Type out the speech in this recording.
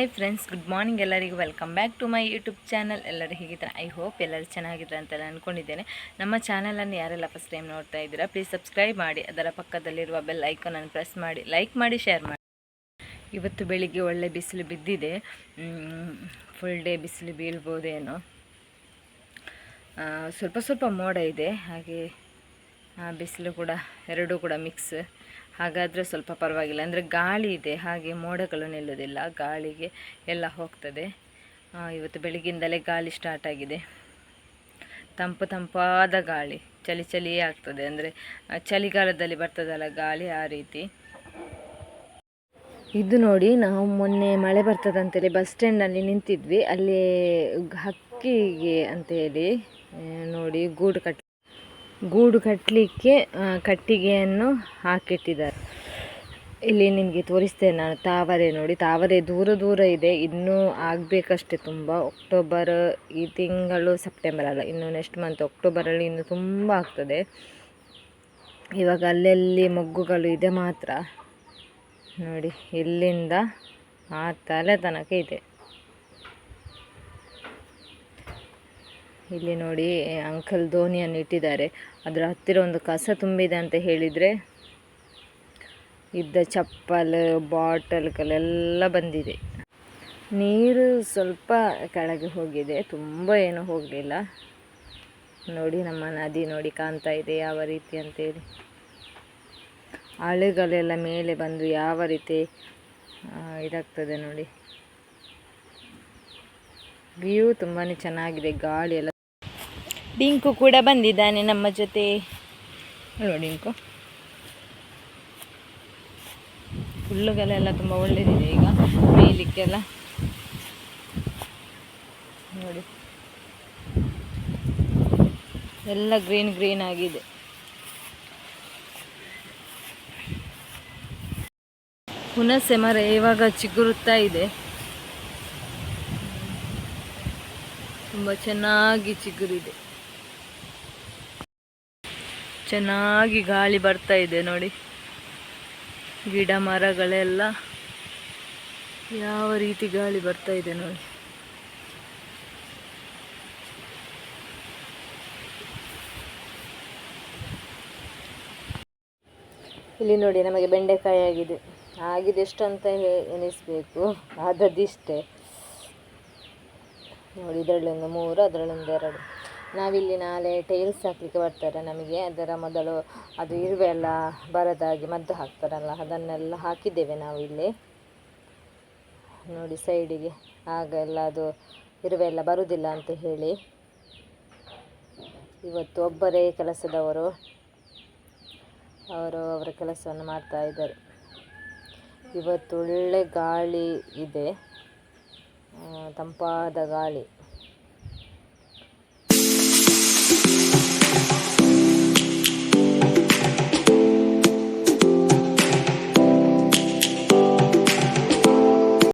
Hi friends, good morning ಎಲ್ಲರಿಗೂ. Welcome back to my YouTube channel. ಎಲ್ಲರೂ ಹೇಗಿದ್ದಾರೆ? I hope ಎಲ್ಲರೂ ಚೆನ್ನಾಗಿದ್ದಾರೆ ಅಂತ ನಾನು ಅಂದ್ಕೊಂಡಿದ್ದೇನೆ ನಮ್ಮ ಚಾನಲನ್ನು ಯಾರೆಲ್ಲ ಫಸ್ಟ್ ಟೈಮ್ ನೋಡ್ತಾ ಇದ್ದೀರಾ ಪ್ಲೀಸ್ ಸಬ್ಸ್ಕ್ರೈಬ್ ಮಾಡಿ, ಅದರ ಪಕ್ಕದಲ್ಲಿರುವ ಬೆಲ್ ಐಕಾನನ್ನು ಪ್ರೆಸ್ ಮಾಡಿ ಲೈಕ್ ಮಾಡಿ ಶೇರ್ ಮಾಡಿ. ಇವತ್ತು ಬೆಳಿಗ್ಗೆ ಒಳ್ಳೆ ಬಿಸಿಲು ಬಿದ್ದಿದೆ. ಫುಲ್ ಡೇ ಬಿಸಿಲು ಬೀಳ್ಬೋದೇನೋ. ಸ್ವಲ್ಪ ಸ್ವಲ್ಪ ಮೋಡ ಇದೆ. ಹಾಗೆ ಬಿಸಿಲು ಕೂಡ, ಎರಡೂ ಕೂಡ ಮಿಕ್ಸ್ ಹಾಗಾದರೆ ಸ್ವಲ್ಪ ಪರವಾಗಿಲ್ಲ. ಅಂದರೆ ಗಾಳಿ ಇದೆ, ಹಾಗೆ ಮೋಡಗಳು ನಿಲ್ಲೋದಿಲ್ಲ. ಗಾಳಿಗೆ ಎಲ್ಲ ಹೋಗ್ತದೆ. ಇವತ್ತು ಬೆಳಗ್ಗಿಂದಲೇ ಗಾಳಿ ಸ್ಟಾರ್ಟ್ ಆಗಿದೆ. ತಂಪು ತಂಪಾದ ಗಾಳಿ, ಚಳಿ ಚಳಿಯೇ ಆಗ್ತದೆ. ಅಂದರೆ ಚಳಿಗಾಲದಲ್ಲಿ ಬರ್ತದಲ್ಲ ಗಾಳಿ ಆ ರೀತಿ. ಇದು ನೋಡಿ, ನಾವು ಮೊನ್ನೆ ಮಳೆ ಬರ್ತದಂತೇಳಿ ಬಸ್ ಸ್ಟ್ಯಾಂಡಲ್ಲಿ ನಿಂತಿದ್ವಿ. ಅಲ್ಲಿ ಹಕ್ಕಿಗೆ ಅಂತ ಹೇಳಿ ನೋಡಿ ಗೂಡು ಕಟ್ ಗೂಡು ಕಟ್ಟಲಿಕ್ಕೆ ಕಟ್ಟಿಗೆಯನ್ನು ಹಾಕಿಟ್ಟಿದ್ದಾರೆ. ಇಲ್ಲಿ ನಿಮಗೆ ತೋರಿಸ್ತೇನೆ ನಾನು ತಾವರೆ ನೋಡಿ. ತಾವರೆ ದೂರ ದೂರ ಇದೆ. ಇನ್ನೂ ಆಗಬೇಕಷ್ಟೆ ತುಂಬ. ಅಕ್ಟೋಬರ್ ಈ ತಿಂಗಳು ಸೆಪ್ಟೆಂಬರ್ ಅಲ್ಲ. ಇನ್ನು ನೆಕ್ಸ್ಟ್ ಮಂತ್ ಅಕ್ಟೋಬರಲ್ಲಿ ಇನ್ನು ತುಂಬ ಆಗ್ತದೆ. ಇವಾಗ ಅಲ್ಲಲ್ಲಿ ಮೊಗ್ಗುಗಳು ಇದೆ ಮಾತ್ರ. ನೋಡಿ, ಇಲ್ಲಿಂದ ಆ ತಲೆ ತನಕ ಇದೆ. ಇಲ್ಲಿ ನೋಡಿ ಅಂಕಲ್ ದೋಣಿಯನ್ನು ಇಟ್ಟಿದ್ದಾರೆ. ಅದರ ಹತ್ತಿರ ಒಂದು ಕಸ ತುಂಬಿದೆ ಅಂತ ಹೇಳಿದರೆ, ಇದ್ದ ಚಪ್ಪಲ್, ಬಾಟಲ್ಗಳೆಲ್ಲ ಬಂದಿದೆ. ನೀರು ಸ್ವಲ್ಪ ಕೆಳಗೆ ಹೋಗಿದೆ, ತುಂಬ ಏನೂ ಹೋಗಲಿಲ್ಲ. ನೋಡಿ, ನಮ್ಮ ನದಿ ನೋಡಿ ಕಾಣ್ತಾ ಇದೆ, ಯಾವ ರೀತಿ ಅಂತೇಳಿ. ಅಲೆಗಳೆಲ್ಲ ಮೇಲೆ ಬಂದು ಯಾವ ರೀತಿ ಇದಾಗ್ತದೆ ನೋಡಿ. ವ್ಯೂ ತುಂಬಾ ಚೆನ್ನಾಗಿದೆ, ಗಾಳಿ ಎಲ್ಲ ಡಿಂಕು ಕೂಡ ಬಂದಿದ್ದಾನೆ ನಮ್ಮ ಜೊತೆ. ಅಲ್ವ ಡಿಂಕು? ಹುಲ್ಲುಗಳೆಲ್ಲ ತುಂಬ ಒಳ್ಳೆಯದಿದೆ ಈಗ, ಮೇಯಲಿಕ್ಕೆಲ್ಲ. ನೋಡಿ. ಎಲ್ಲ ಗ್ರೀನ್ ಗ್ರೀನ್ ಆಗಿದೆ. ಹುಣಸೆ ಮರ ಇವಾಗ ಚಿಗುರುತ್ತಾ ಇದೆ. ತುಂಬ ಚೆನ್ನಾಗಿ ಚಿಗುರಿದೆ. ಚೆನ್ನಾಗಿ ಗಾಳಿ ಬರ್ತಾ ಇದೆ ನೋಡಿ. ಗಿಡ ಮರಗಳೆಲ್ಲ ಯಾವ ರೀತಿ ಗಾಳಿ ಬರ್ತಾ ಇದೆ ನೋಡಿ. ಇಲ್ಲಿ ನೋಡಿ ನಮಗೆ ಬೆಂಡೆಕಾಯಿ ಆಗಿದೆ. ಆಗಿದೆ ಎಷ್ಟು ಅಂತ ಎನಿಸ್ಬೇಕು ಆದದಿಷ್ಟೇ ನೋಡಿ, ಇದರಲ್ಲೊಂದು ಮೂರು, ಅದರಲ್ಲೊಂದು ಎರಡು. ನಾವಿಲ್ಲಿ ನಾಳೆ ಟೈಲ್ಸ್ ಹಾಕಲಿಕ್ಕೆ ಬರ್ತಾರೆ ನಮಗೆ. ಅದರ ಮೊದಲು ಅದು ಇರುವೆ ಎಲ್ಲ ಬರದಾಗಿ ಮದ್ದು ಹಾಕ್ತಾರಲ್ಲ, ಅದನ್ನೆಲ್ಲ ಹಾಕಿದ್ದೇವೆ ನಾವು ಇಲ್ಲಿ ನೋಡಿ ಸೈಡಿಗೆ ಆಗ ಎಲ್ಲ ಅದು ಇರುವೆ ಎಲ್ಲ ಬರುವುದಿಲ್ಲ ಅಂತ ಹೇಳಿ. ಇವತ್ತು ಒಬ್ಬರೇ ಕೆಲಸದವರು, ಅವರು ಅವರ ಕೆಲಸವನ್ನು ಮಾಡ್ತಾ ಇದ್ದಾರೆ. ಇವತ್ತು ಒಳ್ಳೆ ಗಾಳಿ ಇದೆ. ತಂಪಾದ ಗಾಳಿ.